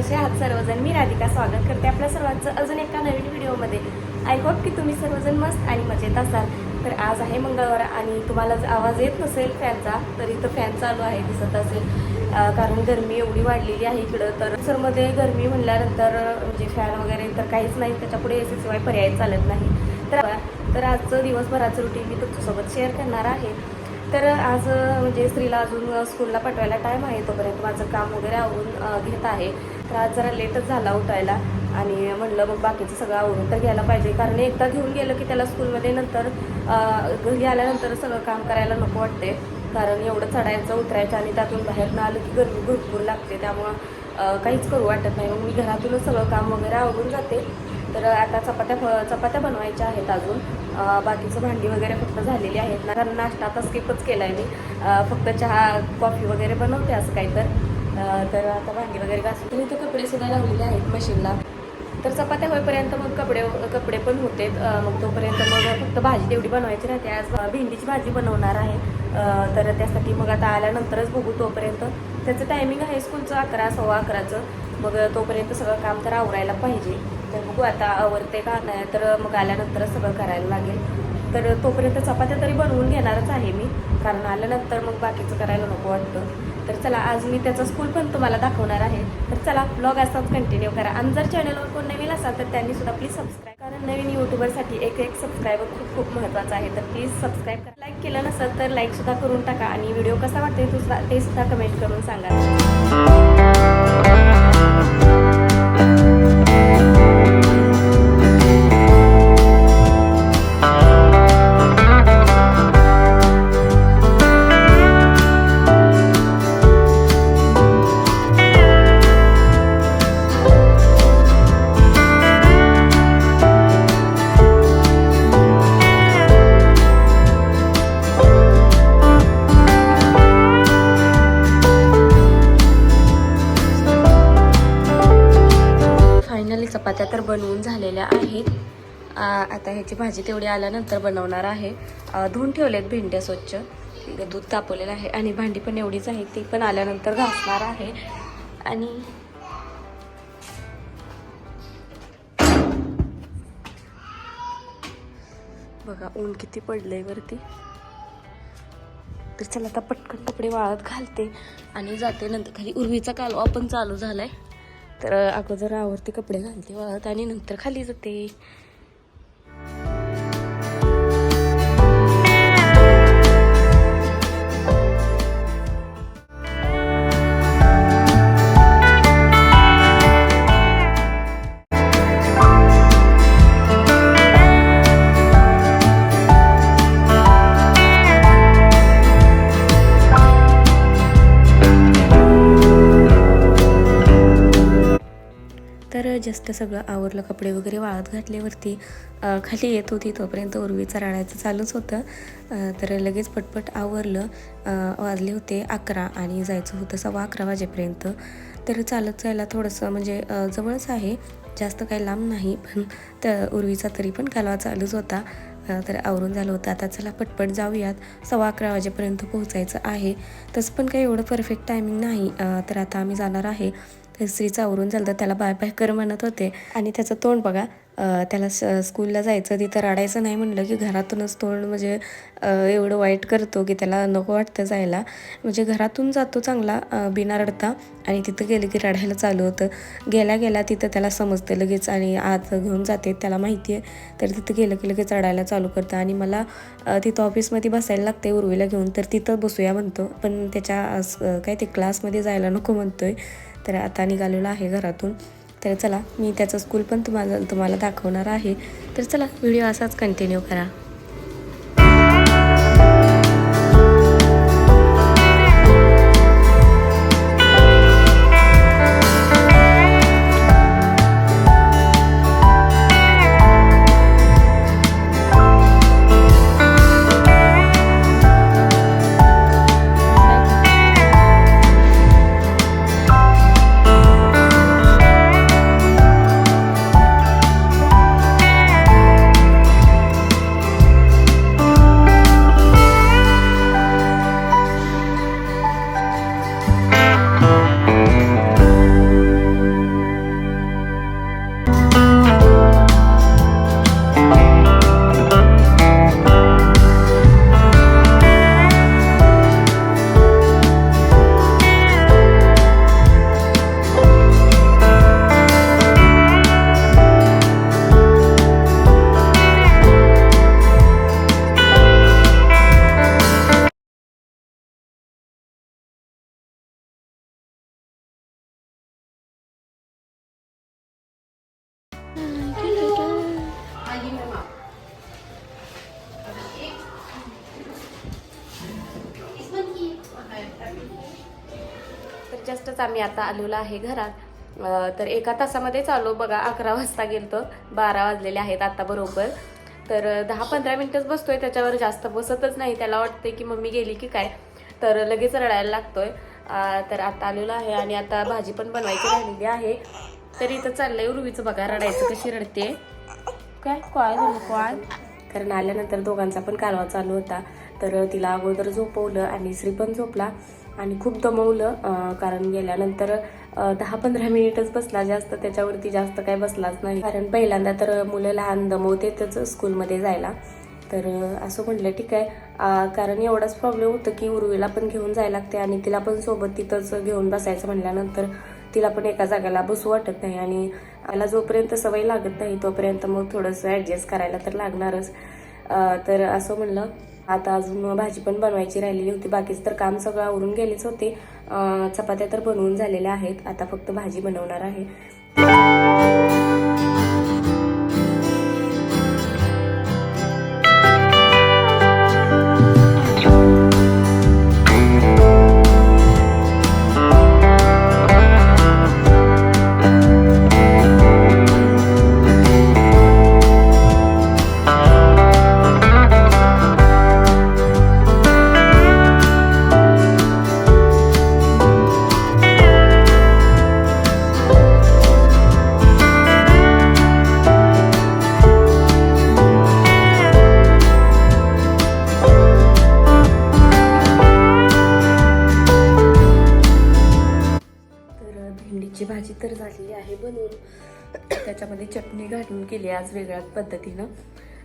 कसे आहात सर्वजण? मी राधिका स्वागत करते आपल्या सर्वांचं अजून एका नवीन व्हिडिओमध्ये. आय होप की तुम्ही सर्वजण मस्त आणि मजेत असाल. तर आज आहे मंगळवार आणि तुम्हाला जर आवाज येत नसेल फॅनचा तर इथं फॅन चालू आहे दिसत असेल. कारण गरमी एवढी वाढलेली आहे इकडं. तर सरमध्ये गरमी म्हणल्यानंतर म्हणजे फॅन वगैरे तर काहीच नाही. त्याच्यापुढे ए सीशिवाय पर्याय चालत नाही. तर तर आजचं दिवसभराचं रुटीन मी तुमच्यासोबत शेअर करणार आहे. तर आज म्हणजे स्त्रीला अजून स्कूलला पाठवायला टाईम आहे तोपर्यंत माझं काम वगैरे आवरून घेत आहे. तर आज जरा लेटच झाला उठायला आणि म्हणलं मग बाकीचं सगळं आवरून तर घ्यायला पाहिजे. कारण एकदा घेऊन गेलं की त्याला स्कूलमध्ये नंतर घरी आल्यानंतर सगळं काम करायला नको वाटते. कारण एवढं चढायचं उतरायचं आणि त्यातून बाहेर न आलं की गरमी भरपूर लागते. त्यामुळं काहीच करू वाटत नाही. मग मी घरातूनच सगळं काम वगैरे आवरून जाते. तर आता चपात्या फ- चपात्या बनवायच्या आहेत अजून. बाकीचं भांडी वगैरे फक्त झालेली आहेत. ना कारण नाश्ता आता स्किपच केला आहे मी फक्त चहा कॉफी वगैरे बनवते असं काही तर तर आता भांडी वगैरे घासून तर इथं कपडे सुद्धा लावलेले आहेत मशीनला तर चपात्या होईपर्यंत मग कपडे कपडे पण होते. मग तोपर्यंत मग फक्त भाजी तेवढी बनवायची राहते. आज भेंडीची भाजी बनवणार आहे. तर त्यासाठी मग आता आल्यानंतरच बघू तोपर्यंत. त्याचं टायमिंग आहे स्कूलचं अकरा सव्वा अकराचं. मग तोपर्यंत सगळं काम तर आवरायला पाहिजे. तर बघू आता आवरते का नाही तर मग आल्यानंतरच सगळं करायला लागेल. तर तोपर्यंत चपात्या तरी बनवून घेणारच आहे मी. कारण आल्यानंतर मग बाकीचं करायला नको वाटतं. तर चला आज मी त्याचा स्कूल पण तुम्हाला दाखवणार आहे. तर चला ब्लॉग असाच कंटिन्यू करा. आणि जर चॅनलवर कोण नवीन असाल तर त्यांनी सुद्धा प्लीज सबस्क्राईब कारण नवीन यूट्यूबरसाठी एक एक सबस्क्रायबर खूप खूप महत्त्वाचं आहे. तर प्लीज सबस्क्राईब करा. लाईक केलं नसेल तर लाईकसुद्धा करून टाका. आणि व्हिडिओ कसा वाटते सुद्धा ते सुद्धा कमेंट करून सांगा. आता ह्याची भाजी तेवढी आल्यानंतर बनवणार आहे. धुवून ठेवलेत भेंड्या स्वच्छ. दूध तापवलेलं आहे आणि भांडी पण एवढीच आहे ती पण आल्यानंतर घासणार आहे. आणि बघा ऊन किती पडलंय वरती. तर चला आता पटकन कपडे वाळत घालते आणि जाते. नंतर खाली उर्वीचा कालवा पण चालू झालाय. तर अगोदर आवरते कपडे घालते वाळत आणि नंतर खाली जाते. जस्ट सगळं आवरलं कपडे वगैरे वाळत घातल्यावरती खाली येत होती. तोपर्यंत उर्वीचं राळायचं चालूच होतं. तर लगेच पटपट आवरलं. वाजले होते अकरा आणि जायचं होतं सव्वा अकरा वाजेपर्यंत. तर चालत जायला थोडंसं म्हणजे जवळच आहे. जास्त काही लांब नाही पण तर उर्वीचा तरी पण कालवा चालूच होता. तर आवरून झालं होतं. आता चला पटपट जाऊयात. सव्वा अकरा वाजेपर्यंत पोहोचायचं आहे. तसं पण काही एवढं परफेक्ट टायमिंग नाही. तर आता आम्ही जाणार आहे. तर आवरून झालं तर त्याला बाय बाय कर म्हणत होते. आणि त्याचं तोंड बघा त्याला स स्कूलला जायचं तिथं रडायचं नाही म्हणलं की घरातूनच तोंड म्हणजे एवढं वाईट करतो की त्याला नको वाटतं जायला. म्हणजे घरातून जातो चांगला बिना रडता. आणि तिथं गेलं की रडायला चालू होतं. गेल्या गेल्या तिथं त्याला समजते लगेच आणि आत घेऊन जाते त्याला माहिती आहे. तर तिथं गेलं की लगेच रडायला चालू करतं. आणि मला तिथं ऑफिसमध्ये बसायला लागते उर्वीला घेऊन तर तिथं बसूया म्हणतो. पण त्याच्या काय ते क्लासमध्ये जायला नको म्हणतोय. तर आता निघालेलो आहे घरातून. तर चला मी त्याचं स्कूल पण तुम्हाला तुम्हाला दाखवणार आहे. तर चला व्हिडिओ असाच कंटिन्यू करा. जस्टच आम्ही आता आलेलो आहे घरात. तर एका तासामध्येच आलो. बघा अकरा वाजता गेलतो. बारा वाजलेले आहेत आता बरोबर. तर दहा पंधरा मिनिटच बसतोय. त्याच्यावर जास्त बसतच नाही. त्याला वाटते की मम्मी गेली की काय? तर लगेच रडायला लागतोय. तर आता आलेलो आहे आणि आता भाजी पण बनवायची राहिलेली आहे. तर इथं चाललंय उर्वीचं बघा रडायचं कशी रडते. काय? कॉल झालं? कॉल कारण आल्यानंतर दोघांचा पण कालवा चालू होता. तर तिला अगोदर झोपवलं आणि श्री पण झोपला. आणि खूप दमवलं कारण गेल्यानंतर दहा पंधरा मिनिटच बसला जास्त त्याच्यावरती जास्त काय बसलाच नाही. कारण पहिल्यांदा तर मुलं लहान दमवते त्याच स्कूलमध्ये जायला. तर असं म्हटलं ठीक आहे. कारण एवढाच प्रॉब्लेम होतं की उर्वीला पण घेऊन जायला लागते आणि तिला पण सोबत तिथंच घेऊन बसायचं म्हटल्यानंतर तिला पण एका जागेला बसू वाटत नाही आणि मला जोपर्यंत सवय लागत नाही तोपर्यंत मग थोडंसं ॲडजस्ट करायला तर लागणारच. तर असं म्हणलं. आता अजून भाजी पण बनवायची राहिलेली होती. बाकीचं तर काम सगळं आवरून गेलेच होते. चपात्या तर बनवून झालेल्या आहेत. आता फक्त भाजी बनवणार आहे. त्याच्यामध्ये चटणी घालून केली आज वेगळ्याच पद्धतीनं.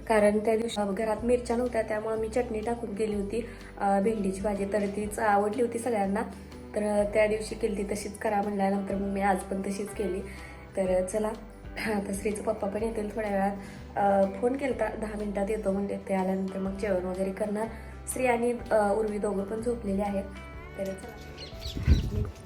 कारण त्या दिवशी घरात मिरच्या नव्हत्या त्यामुळे मी चटणी टाकून केली होती. भेंडीची भाजी तर तीच आवडली होती सगळ्यांना. तर त्या दिवशी केली ती तशीच करा म्हणल्यानंतर मग मी आज पण तशीच केली. तर चला आता श्रीचं पप्पा पण येतील थोड्या वेळात. फोन केला दहा मिनिटात येतो म्हणजे ते आल्यानंतर मग जेवण वगैरे करणार. श्री आणि उर्वी दोघं पण झोपलेले आहेत. तर चला.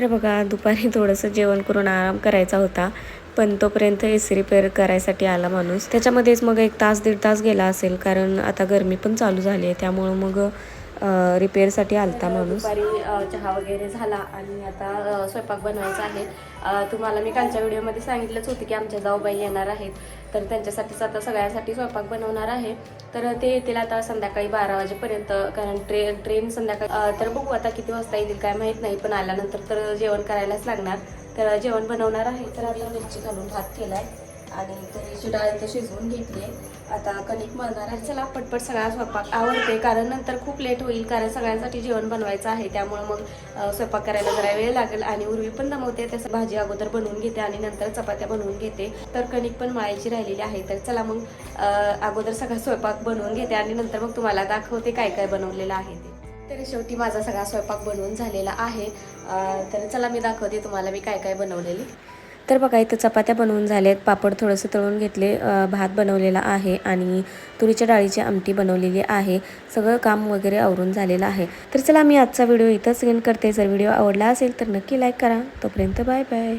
तर बघा दुपारी थोडंसं जेवण करून आराम करायचा होता पण तोपर्यंत ए सी रिपेअर करायसाठी आला माणूस. त्याच्यामध्येच मग एक तास दीड तास गेला असेल कारण आता गरमी पण चालू झाली आहे त्यामुळं मग रिपेअरसाठी आलता माणूस. दुपारी चहा वगैरे झाला आणि आता स्वयंपाक बनवायचा आहे. तुम्हाला मी कालच्या व्हिडिओमध्ये सांगितलंच होतं की आमच्या जाऊबाई येणार आहेत. तर त्यांच्यासाठीच आता सगळ्यांसाठी स्वयंपाक बनवणार आहे. तर ते येतील आता संध्याकाळी बारा वाजेपर्यंत कारण ट्रेन ट्रेन संध्याकाळी तर बघू आता किती वाजता येतील काय माहीत नाही पण आल्यानंतर तर जेवण करायलाच लागणार. तर जेवण बनवणार आहे. तर आता मिरची घालून भात केलाय. आणि तुरीची डाळ इथं शिजवून घेतली आता कणिक मळणार आहे. चला पटपट सगळा स्वयंपाक आवडते कारण नंतर खूप लेट होईल कारण सगळ्यांसाठी जेवण बनवायचं आहे. त्यामुळे मग स्वयंपाक करायला जरा वेळ लागेल आणि उर्वी पण दमवते. तसं भाजी अगोदर बनवून घेते आणि नंतर चपात्या बनवून घेते. तर कणिक पण मळायची राहिलेली आहे. तर चला मग अगोदर सगळा स्वयंपाक बनवून घेते आणि नंतर मग तुम्हाला दाखवते काय काय बनवलेलं आहे ते. तर शेवटी माझा सगळा स्वयंपाक बनवून झालेला आहे. तर चला मी दाखवते तुम्हाला मी काय काय बनवलेली. तर बघा इथं चपात्या बनवून झाल्यात. पापड थोडंसं तळून घेतले. भात बनवलेला आहे आणि तुरीच्या डाळीची आमटी बनवलेली आहे. सगळं काम वगैरे आवरून झालेलं आहे. तर चला मी आजचा व्हिडिओ इथंच एंड करते. जर व्हिडिओ आवडला असेल तर नक्की लाईक करा. तोपर्यंत बाय बाय